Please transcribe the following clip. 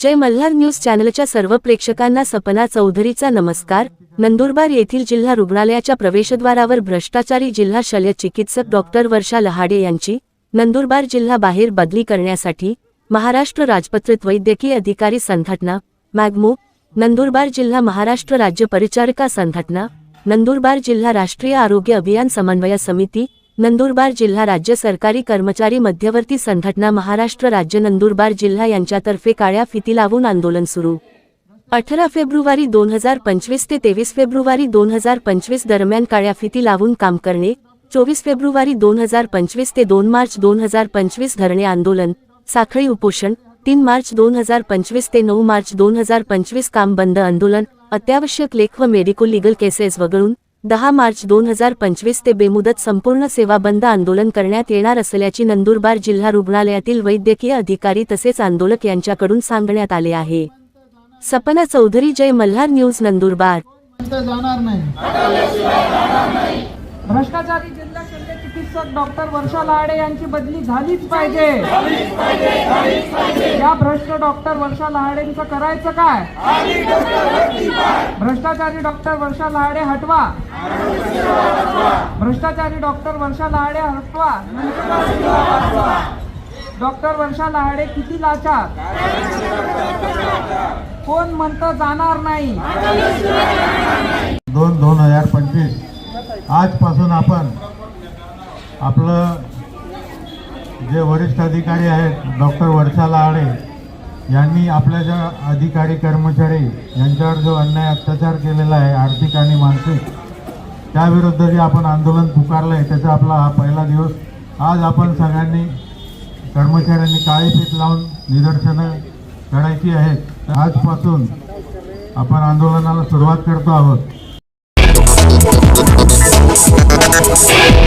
जय Malhar news चॅनलच्या सर्व प्रेक्षकांना सपना चौधरीचा नमस्कार. नंदुरबार येथील जिल्हा रुग्णालयाच्या प्रवेशद्वारावर भ्रष्टाचारी जिल्हा शल्य चिकित्सक डॉक्टर वर्षा लहाडे यांची नंदुरबार जिल्हा बाहेर बदली करण्यासाठी महाराष्ट्र राजपत्रित वैद्यकीय अधिकारी संघटना मॅगमू नंदुरबार जिल्हा महाराष्ट्र राज्य परिचारिका संघटना नंदुरबार जिल्हा राष्ट्रीय आरोग्य अभियान समन्वय समिती नंदुरबार जिल्हा राज्य सरकारी कर्मचारी मध्यवर्ती संघटना महाराष्ट्र राज्य नंदुरबार जिल्हा यांच्यातर्फे काळ्या फिती लावून आंदोलन सुरू. अठरा फेब्रुवारी दोन हजार पंचवीस ते तेवीस फेब्रुवारी दोन हजार पंचवीस दरम्यान काळ्या फिती लावून काम करणे चोवीस फेब्रुवारी दोन हजार पंचवीस ते दोन मार्च दोन हजार पंचवीस धरणे आंदोलन साखळी उपोषण तीन मार्च दोन हजार पंचवीस ते नऊ मार्च दोन हजार पंचवीस काम बंद आंदोलन अत्यावश्यक लेख व मेडिको लिगल केसेस वगळून दहा मार्च दोन हजार पंचवीस ते बेमुदत संपूर्ण सेवा बंद आंदोलन करण्यात येणार असल्याची नंदुरबार जिल्हा रुग्णालयातील वैद्यकीय अधिकारी तसेच आंदोलक यांच्याकडून सांगण्यात आले आहे. सपना चौधरी जय मल्हार न्यूज नंदुरबार. जाणार नाही. भ्रष्टाचारी जिल्हा शल्य चिकित्सक डॉक्टर वर्षा लाडे यांची बदली झालीच पाहिजे. या भ्रष्ट डॉक्टर वर्षा लहाडेंचं करायचं काय? भ्रष्टाचारी डॉक्टर वर्षा लहाडे हटवा. भ्रष्टाचारी डॉक्टर वर्षा लहाडे हटवा. डॉक्टर वर्षा लहाडे किती लाचार? कोण म्हणतं जाणार नाही? दोन दोन हजार पंचवीस. आजपासून आपण आपलं जे वरिष्ठ अधिकारी आहेत डॉक्टर वर्षा लाडे यांनी आपल्या ज्या अधिकारी कर्मचारी यांच्यावर जो अन्याय अत्याचार केलेला आहे आर्थिक आणि मानसिक त्याविरुद्ध जे आपण आंदोलन पुकारलं आहे त्याचा आपला हा पहिला दिवस. आज आपण सगळ्यांनी कर्मचाऱ्यांनी काळी फीत लावून निदर्शनं करायची आहेत. आजपासून आपण आंदोलनाला सुरुवात करतो आहोत. House.